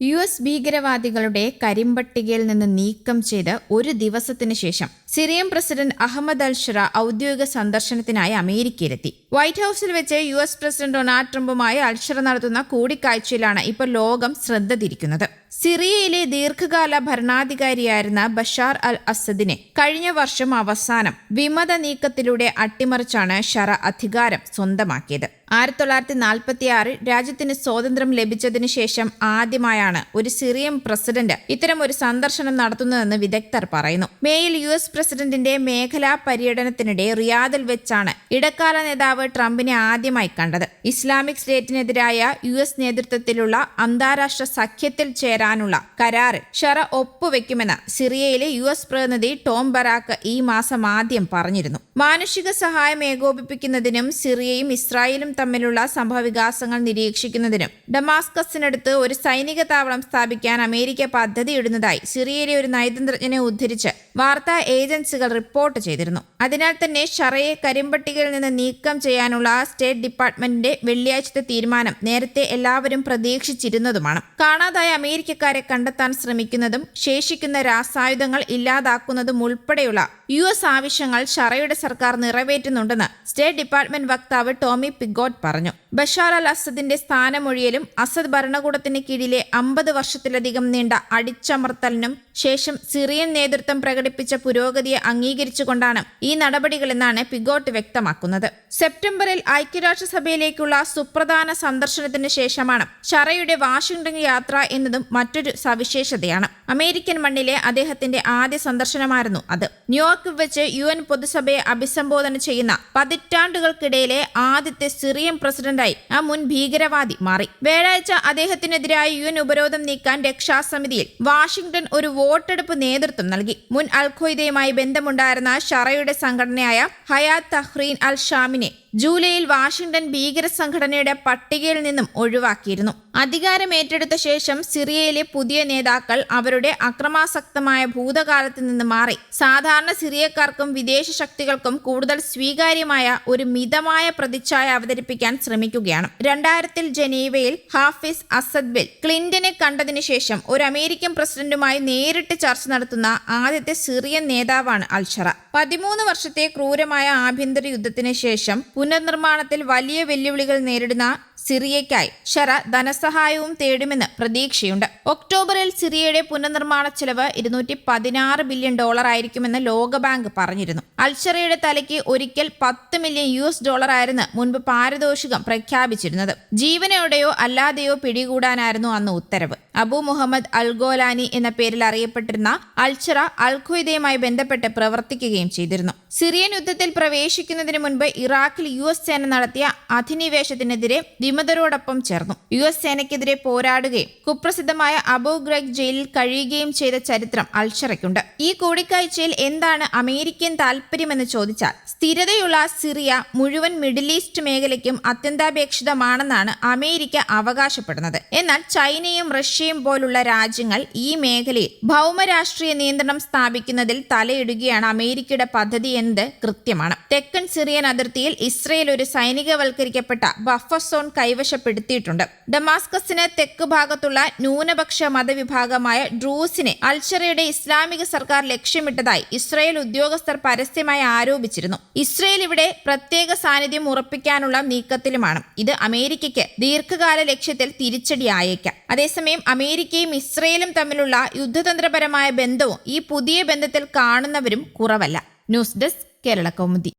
U S ഭീകരവാദികളുടെ കരിമ്പട്ടികയിൽ നിന്ന് നീക്കം ചെയ്ത് ഒരു ദിവസത്തിന് ശേഷം Syrian president Ahmed al Sharaa ഔദ്യോഗിക സന്ദർശനത്തിനായി അമേരിക്കയിലെത്തി. വൈറ്റ് ഹൌസിൽ വെച്ച് യു എസ് പ്രസിഡന്റ് ഡൊണാൾഡ് ട്രംപുമായി അൽഷറ നടത്തുന്ന കൂടിക്കാഴ്ചയിലാണ് ഇപ്പോൾ ലോകം ശ്രദ്ധ തിരിക്കുന്നത്. സിറിയയിലെ ദീർഘകാല ഭരണാധികാരിയായിരുന്ന ബഷാർ അൽ അസദിനെ കഴിഞ്ഞ വർഷം അവസാനം വിമത നീക്കത്തിലൂടെ അട്ടിമറിച്ചാണ് ഷറ അധികാരം സ്വന്തമാക്കിയത്. ആയിരത്തി തൊള്ളായിരത്തി നാൽപ്പത്തി ആറിൽ രാജ്യത്തിന് സ്വാതന്ത്ര്യം ലഭിച്ചതിന് ശേഷം ആദ്യമായാണ് ഒരു സിറിയൻ പ്രസിഡന്റ് ഇത്തരം ഒരു സന്ദർശനം നടത്തുന്നതെന്ന് വിദഗ്ധർ പറയുന്നു. മേയിൽ യു എസ് പ്രസിഡന്റിന്റെ മേഖലാ പര്യടനത്തിനിടെ റിയാദിൽ വെച്ചാണ് ഇടക്കാല നേതാവ് ട്രംപിനെ ആദ്യമായി കണ്ടത്. ഇസ്ലാമിക് സ്റ്റേറ്റിനെതിരായ യു എസ് നേതൃത്വത്തിലുള്ള അന്താരാഷ്ട്ര സഖ്യത്തിൽ ചേരാനുള്ള കരാറിൽ ഷറ ഒപ്പുവെക്കുമെന്ന് സിറിയയിലെ യു എസ് പ്രതിനിധി ടോം ബറാക്ക് ഈ മാസം ആദ്യം പറഞ്ഞിരുന്നു. മാനുഷിക സഹായം ഏകോപിപ്പിക്കുന്നതിനും സിറിയയും ഇസ്രായേലും തമ്മിലുള്ള സംഭവവികാസങ്ങൾ നിരീക്ഷിക്കുന്നതിനും ഡമാസ്കസിനടുത്ത് ഒരു സൈനിക താവളം സ്ഥാപിക്കാൻ അമേരിക്ക പദ്ധതിയിടുന്നതായി സിറിയയിലെ ഒരു നയതന്ത്രജ്ഞനെ ഉദ്ധരിച്ച് വാർത്താ ഏജൻസികൾ റിപ്പോർട്ട് ചെയ്തിരുന്നു. അതിനാൽ തന്നെ ഷറയെ കരിമ്പട്ടികയിൽ നിന്ന് നീക്കം ചെയ്യാനുള്ള സ്റ്റേറ്റ് ഡിപ്പാർട്ട്മെന്റിന്റെ വെള്ളിയാഴ്ചത്തെ തീരുമാനം നേരത്തെ എല്ലാവരും പ്രതീക്ഷിച്ചിരുന്നതുമാണ്. കാണാതായ അമേരിക്കക്കാരെ കണ്ടെത്താൻ ശ്രമിക്കുന്നതും ശേഷിക്കുന്ന രാസായുധങ്ങൾ ഇല്ലാതാക്കുന്നതും ഉൾപ്പെടെയുള്ള യു എസ് ആവശ്യങ്ങൾ ഷറയുടെ സർക്കാർ നിറവേറ്റുന്നുണ്ടെന്ന് സ്റ്റേറ്റ് ഡിപ്പാർട്ട്മെന്റ് വക്താവ് ടോമി പിഗോട്ട് പറഞ്ഞു. ബഷാർ അൽ അസദിന്റെ സ്ഥാനമൊഴിയലും അസദ് ഭരണകൂടത്തിന് കീഴിലെ അമ്പത് വർഷത്തിലധികം നീണ്ട അടിച്ചമർത്തലിനും ശേഷം സിറിയൻ നേതൃത്വം പ്രകടിപ്പിച്ച പുരോഗതിയെ അംഗീകരിച്ചുകൊണ്ടാണ് ഈ നടപടികളെന്നാണ് പിഗോട്ട് വ്യക്തമാക്കുന്നത്. സെപ്റ്റംബറിൽ ഐക്യരാഷ്ട്രസഭയിലേക്കുള്ള സുപ്രധാന സന്ദർശനത്തിന് ശേഷമാണ് ഷറയുടെ വാഷിംഗ്ടൺ യാത്ര എന്നതും മറ്റൊരു സവിശേഷതയാണ്. അമേരിക്കൻ മണ്ണിലെ അദ്ദേഹത്തിന്റെ ആദ്യ സന്ദർശനമായിരുന്നു അത്. ന്യൂയോർക്കിൽ വെച്ച് യു എൻ പൊതുസഭയെ അഭിസംബോധന ചെയ്യുന്ന പതിറ്റാണ്ടുകൾക്കിടയിലെ ആദ്യത്തെ സിറിയൻ പ്രസിഡന്റായി ആ മുൻ ഭീകരവാദി മാറി. വ്യാഴാഴ്ച അദ്ദേഹത്തിനെതിരായ യു എൻ ഉപരോധം നീക്കാൻ രക്ഷാസമിതിയിൽ വാഷിംഗ്ടൺ ഒരു വോട്ടെടുപ്പ് നേതൃത്വം നൽകി. മുൻ അൽഖ്വയ്ദയുമായി ബന്ധമുണ്ടായിരുന്ന ഷറയുടെ സംഘടനയായ ഹയാത്ത് തഹ്രീൻ അൽ ഷാമിനെ ജൂലൈയിൽ വാഷിംഗ്ടൺ ഭീകര സംഘടനയുടെ പട്ടികയിൽ നിന്നും ഒഴിവാക്കിയിരുന്നു. അധികാരമേറ്റെടുത്ത ശേഷം സിറിയയിലെ പുതിയ നേതാക്കൾ അവരുടെ അക്രമാസക്തമായ ഭൂതകാലത്ത് നിന്ന് മാറി. സാധാരണ സിറിയക്കാർക്കും വിദേശ ശക്തികൾക്കും കൂടുതൽ സ്വീകാര്യമായ ഒരു മിതമായ പ്രതിച്ഛായ അവതരിപ്പിക്കാൻ ശ്രമിക്കുകയാണ്. രണ്ടായിരത്തിൽ ജനീവയിൽ ഹാഫിസ് അസദ് ബിൽ ക്ലിന്റനെ കണ്ടതിനു ശേഷം ഒരു അമേരിക്കൻ പ്രസിഡന്റുമായി നേരിട്ട് ചർച്ച നടത്തുന്ന ആദ്യത്തെ സിറിയൻ നേതാവാണ് അൽഷറ. പതിമൂന്ന് വർഷത്തെ ക്രൂരമായ ആഭ്യന്തര യുദ്ധത്തിന് ശേഷം പുനർനിർമ്മാണത്തിൽ വലിയ വെല്ലുവിളികൾ നേരിടുന്ന സിറിയയ്ക്കായി ഷെറ ധനസഹായവും തേടുമെന്ന് പ്രതീക്ഷയുണ്ട്. ഒക്ടോബറിൽ സിറിയയുടെ പുനർനിർമ്മാണ ചെലവ് ഇരുന്നൂറ്റി പതിനാറ് ബില്യൺ ഡോളർ ആയിരിക്കുമെന്ന് ലോകബാങ്ക് പറഞ്ഞിരുന്നു. അൽഷറയുടെ തലയ്ക്ക് ഒരിക്കൽ പത്ത് മില്യൺ യു എസ് ഡോളർ ആയിരുന്നു മുൻപ് പാരിതോഷികം പ്രഖ്യാപിച്ചിരുന്നത്. ജീവനോടെയോ അല്ലാതെയോ പിടികൂടാനായിരുന്നു അന്ന് ഉത്തരവ്. അബു മുഹമ്മദ് അൽഗോലാനി എന്ന പേരിൽ അറിയപ്പെട്ടിരുന്ന അൽഷറ അൽഖ്വയ്ദയുമായി ബന്ധപ്പെട്ട് പ്രവർത്തിക്കുകയും ചെയ്തിരുന്നു. സിറിയൻ യുദ്ധത്തിൽ പ്രവേശിക്കുന്നതിന് മുൻപ് ഇറാഖിൽ യു എസ് സേന നടത്തിയ അധിനിവേശത്തിനെതിരെ വിമതരോടൊപ്പം ചേർന്നു. യു എസ് സേനയ്ക്കെതിരെ പോരാടുകയും കുപ്രസിദ്ധമായ അബു ഗ്രഗ് ജയിലിൽ കഴിയുകയും ചെയ്ത ചരിത്രം അൽഷറയ്ക്കുണ്ട് ഈ കൂടിക്കാഴ്ചയിൽ എന്താണ് അമേരിക്കൻ താൽപര്യമെന്ന് ചോദിച്ചാൽ സ്ഥിരതയുള്ള സിറിയ മുഴുവൻ മിഡിൽ ഈസ്റ്റ് മേഖലയ്ക്കും അത്യന്താപേക്ഷിതമാണെന്നാണ് അമേരിക്ക അവകാശപ്പെടുന്നത്. എന്നാൽ ചൈനയും റഷ്യയും പോലുള്ള രാജ്യങ്ങൾ ഈ മേഖലയിൽ ഭൗമരാഷ്ട്രീയ നിയന്ത്രണം സ്ഥാപിക്കുന്നതിൽ തലയിടുകയാണ് അമേരിക്കയുടെ പദ്ധതി എന്നത് കൃത്യമാണ്. തെക്കൻ സിറിയൻ അതിർത്തിയിൽ ഇസ്രയേൽ ഒരു സൈനികവൽക്കരിക്കപ്പെട്ട ബഫർ സോൺ കൈവശപ്പെടുത്തിയിട്ടുണ്ട്. ഡമാസ്കസിന് തെക്ക് ഭാഗത്തുള്ള ന്യൂനപക്ഷ മതവിഭാഗമായ ഡ്രൂസിനെ അൽഷറയുടെ ഇസ്ലാമിക സർക്കാർ ലക്ഷ്യമിട്ടതായി ഇസ്രയേൽ ഉദ്യോഗസ്ഥർ പരസ്യമായി ആരോപിച്ചിരുന്നു. ഇസ്രയേൽ ഇവിടെ പ്രത്യേക സാന്നിധ്യം ഉറപ്പിക്കാനുള്ള നീക്കത്തിലുമാണ്. ഇത് അമേരിക്കയ്ക്ക് ദീർഘകാല ലക്ഷ്യത്തിൽ തിരിച്ചടിയായേക്കാം അതേസമയം അമേരിക്കയും ഇസ്രയേലും തമ്മിലുള്ള യുദ്ധതന്ത്രപരമായ ബന്ധവും ഈ പുതിയ ബന്ധത്തിൽ കാണുന്നവരും കുറവല്ല. News desk Kerala Kaumudi.